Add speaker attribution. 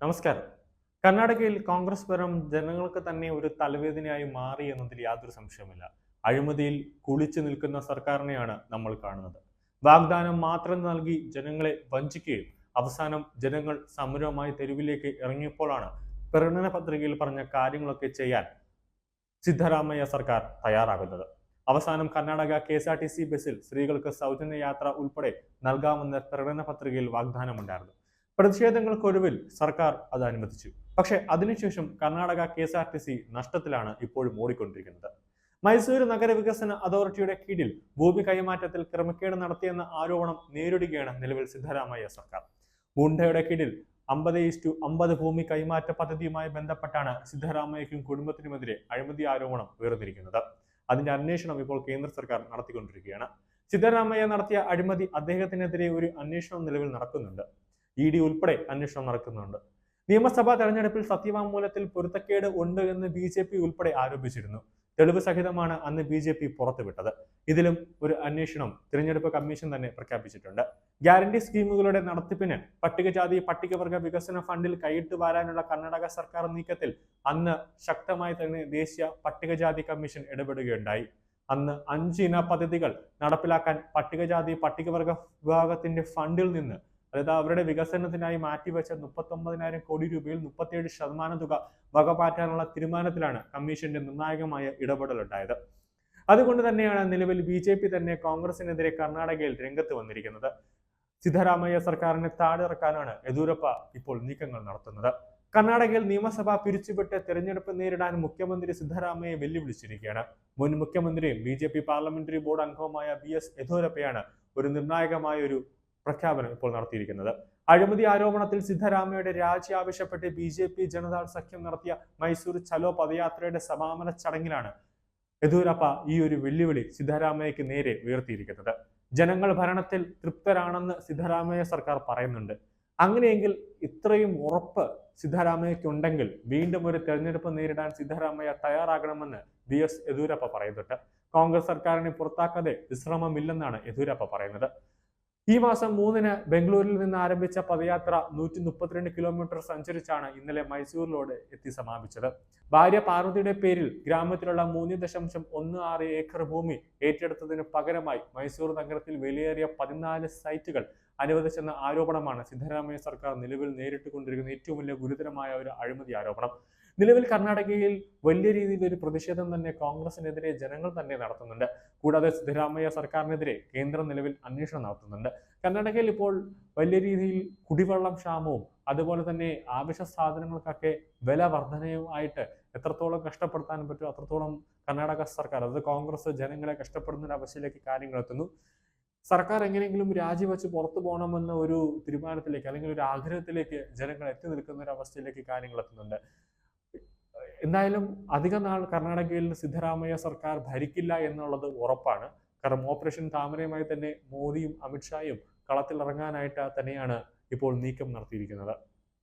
Speaker 1: നമസ്കാരം. കർണാടകയിൽ കോൺഗ്രസ് ഭരണം ജനങ്ങൾക്ക് തന്നെ ഒരു തലവേദനയായി മാറി എന്നതിൽ യാതൊരു സംശയമില്ല അഴിമതിയിൽ കുളിച്ചു നിൽക്കുന്ന സർക്കാരിനെയാണ് നമ്മൾ കാണുന്നത്. വാഗ്ദാനം മാത്രം നൽകി ജനങ്ങളെ വഞ്ചിക്കുകയും അവസാനം ജനങ്ങൾ സമരവുമായി തെരുവിലേക്ക് ഇറങ്ങിയപ്പോഴാണ് പ്രകടന പത്രികയിൽ പറഞ്ഞ കാര്യങ്ങളൊക്കെ ചെയ്യാൻ സിദ്ധരാമയ്യ സർക്കാർ തയ്യാറാകുന്നത്. അവസാനം Karnataka K S R T C ബസ്സിൽ സ്ത്രീകൾക്ക് സൗജന്യ യാത്ര ഉൾപ്പെടെ നൽകാമെന്ന് പ്രകടന പത്രികയിൽ വാഗ്ദാനമുണ്ടായിരുന്നു. പ്രതിഷേധങ്ങൾക്കൊടുവിൽ സർക്കാർ അത് അനുവദിച്ചു. പക്ഷേ അതിനുശേഷം Karnataka K S R T C നഷ്ടത്തിലാണ് ഇപ്പോഴും ഓടിക്കൊണ്ടിരിക്കുന്നത്. മൈസൂർ നഗരവികസന അതോറിറ്റിയുടെ കീഴിൽ ഭൂമി കൈമാറ്റത്തിൽ ക്രമക്കേട് നടത്തിയെന്ന ആരോപണം നേരിടുകയാണ് നിലവിൽ സിദ്ധരാമയ്യ സർക്കാർ. ഗുണ്ടയുടെ കീഴിൽ അമ്പത് ഇസ്റ്റു അമ്പത് ഭൂമി കൈമാറ്റ പദ്ധതിയുമായി ബന്ധപ്പെട്ടാണ് സിദ്ധരാമയ്യക്കും കുടുംബത്തിനുമെതിരെ അഴിമതി ആരോപണം ഉയർന്നിരിക്കുന്നത്. അതിന്റെ അന്വേഷണം ഇപ്പോൾ കേന്ദ്ര സർക്കാർ നടത്തിക്കൊണ്ടിരിക്കുകയാണ്. സിദ്ധരാമയ്യ നടത്തിയ അഴിമതി അദ്ദേഹത്തിനെതിരെ ഒരു അന്വേഷണം നിലവിൽ നടക്കുന്നുണ്ട്. ഇ ഡി ഉൾപ്പെടെ അന്വേഷണം നടക്കുന്നുണ്ട്. നിയമസഭാ തെരഞ്ഞെടുപ്പിൽ സത്യവാങ്മൂലത്തിൽ പൊരുത്തക്കേട് ഉണ്ട് എന്ന് ബി ജെ പി ഉൾപ്പെടെ ആരോപിച്ചിരുന്നു. തെളിവ് സഹിതമാണ് അന്ന് ബി ജെ പി പുറത്തുവിട്ടത്. ഇതിലും ഒരു അന്വേഷണം തിരഞ്ഞെടുപ്പ് കമ്മീഷൻ തന്നെ പ്രഖ്യാപിച്ചിട്ടുണ്ട്. ഗ്യാരണ്ടി സ്കീമുകളുടെ നടത്തിപ്പിന് പട്ടികജാതി പട്ടികവർഗ വികസന ഫണ്ടിൽ കൈയിട്ട് വാരാനുള്ള കർണാടക സർക്കാർ നീക്കത്തിൽ അന്ന് ശക്തമായി തന്നെ ദേശീയ പട്ടികജാതി കമ്മീഷൻ ഇടപെടുകയുണ്ടായി. അന്ന് അഞ്ച് ഇന പദ്ധതികൾ നടപ്പിലാക്കാൻ പട്ടികജാതി പട്ടികവർഗ വിഭാഗത്തിന്റെ ഫണ്ടിൽ നിന്ന് അതായത് അവരുടെ വികസനത്തിനായി മാറ്റിവെച്ച മുപ്പത്തൊമ്പതിനായിരം കോടി രൂപയിൽ മുപ്പത്തിയേഴ് ശതമാനം തുക വകമാറ്റാനുള്ള തീരുമാനത്തിലാണ് കമ്മീഷന്റെ നിർണായകമായ ഇടപെടലുണ്ടായത്. അതുകൊണ്ട് തന്നെയാണ് നിലവിൽ ബി ജെ പി തന്നെ കോൺഗ്രസിനെതിരെ കർണാടകയിൽ രംഗത്ത് വന്നിരിക്കുന്നത്. സിദ്ധരാമയ്യ സർക്കാരിനെ താഴെയിറക്കാനാണ് യെദ്യൂരപ്പ ഇപ്പോൾ നീക്കങ്ങൾ നടത്തുന്നത്. കർണാടകയിൽ നിയമസഭ പിരിച്ചുവിട്ട് തെരഞ്ഞെടുപ്പ് നേരിടാൻ മുഖ്യമന്ത്രി സിദ്ധരാമയ്യ വെല്ലുവിളിച്ചിരിക്കുകയാണ്. മുൻ മുഖ്യമന്ത്രിയും B J P parliamentary board അംഗവുമായ ബി എസ് യെദ്യൂരപ്പയാണ് ഒരു നിർണായകമായ ഒരു പ്രഖ്യാപനം ഇപ്പോൾ നടത്തിയിരിക്കുന്നത്. അഴിമതി ആരോപണത്തിൽ സിദ്ധരാമയുടെ രാജി ആവശ്യപ്പെട്ട് ബി ജെ പി ജനതാൾ സഖ്യം നടത്തിയ മൈസൂർ ചലോ പദയാത്രയുടെ സമാപന ചടങ്ങിലാണ് യെദ്യൂരപ്പ ഈ ഒരു വെല്ലുവിളി സിദ്ധരാമയ്യക്ക് നേരെ ഉയർത്തിയിരിക്കുന്നത്. ജനങ്ങൾ ഭരണത്തിൽ തൃപ്തരാണെന്ന് സിദ്ധരാമയ്യ സർക്കാർ പറയുന്നുണ്ട്. അങ്ങനെയെങ്കിൽ ഇത്രയും ഉറപ്പ് സിദ്ധരാമയ്യക്ക് ഉണ്ടെങ്കിൽ വീണ്ടും ഒരു തെരഞ്ഞെടുപ്പ് നേരിടാൻ സിദ്ധരാമയ്യ തയ്യാറാകണമെന്ന് ബി എസ് യെദ്യൂരപ്പ പറയുന്നുണ്ട്. കോൺഗ്രസ് സർക്കാരിനെ പുറത്താക്കാതെ വിശ്രമമില്ലെന്നാണ് യെദ്യൂരപ്പ പറയുന്നത്. ഈ മാസം മൂന്നിന് ബംഗളൂരിൽ നിന്ന് ആരംഭിച്ച പദയാത്ര നൂറ്റി മുപ്പത്തിരണ്ട് കിലോമീറ്റർ സഞ്ചരിച്ചാണ് ഇന്നലെ മൈസൂരിലോട് എത്തി സമാപിച്ചത്. ഭാര്യ പാർവതിയുടെ പേരിൽ ഗ്രാമത്തിലുള്ള മൂന്ന് ദശാംശം ഒന്ന് ആറ് ഏക്കർ ഭൂമി ഏറ്റെടുത്തതിന് പകരമായി മൈസൂർ നഗരത്തിൽ വിലയേറിയ പതിനാല് സൈറ്റുകൾ അനുവദിച്ചെന്ന ആരോപണമാണ് സിദ്ധരാമയ്യ സർക്കാർ നിലവിൽ നേരിട്ടുകൊണ്ടിരിക്കുന്ന ഏറ്റവും വലിയ ഗുരുതരമായ ഒരു അഴിമതി ആരോപണം. നിലവിൽ കർണാടകയിൽ വലിയ രീതിയിൽ ഒരു പ്രതിഷേധം തന്നെ കോൺഗ്രസിനെതിരെ ജനങ്ങൾ തന്നെ നടത്തുന്നുണ്ട്. കൂടാതെ സിദ്ധരാമയ്യ സർക്കാരിനെതിരെ കേന്ദ്രം നിലവിൽ അന്വേഷണം നടത്തുന്നുണ്ട്. കർണാടകയിൽ ഇപ്പോൾ വലിയ രീതിയിൽ കുടിവെള്ളം ക്ഷാമവും അതുപോലെ തന്നെ ആവശ്യ സാധനങ്ങൾക്കൊക്കെ വില വർധനയുമായിട്ട് എത്രത്തോളം കഷ്ടപ്പെടുത്താൻ പറ്റുമോ അത്രത്തോളം കർണാടക സർക്കാർ അതായത് കോൺഗ്രസ് ജനങ്ങളെ കഷ്ടപ്പെടുന്ന അവസ്ഥയിലേക്ക് കാര്യങ്ങൾ എത്തുന്നു. സർക്കാർ എങ്ങനെയെങ്കിലും രാജിവെച്ച് പുറത്തു പോകണമെന്ന ഒരു തീരുമാനത്തിലേക്ക് അല്ലെങ്കിൽ ഒരു ആഗ്രഹത്തിലേക്ക് ജനങ്ങൾ എത്തി നിൽക്കുന്ന ഒരു അവസ്ഥയിലേക്ക് കാര്യങ്ങൾ എത്തുന്നുണ്ട്. എന്തായാലും അധിക നാൾ കർണാടകയിൽ സിദ്ധരാമയ്യ സർക്കാർ ഭരിക്കില്ല എന്നുള്ളത് ഉറപ്പാണ്. കാരണം ഓപ്പറേഷൻ താമരയുമായി തന്നെ മോദിയും അമിത്ഷായും കളത്തിലിറങ്ങാനായിട്ട് തന്നെയാണ് ഇപ്പോൾ നീക്കം നടത്തിയിരിക്കുന്നത്.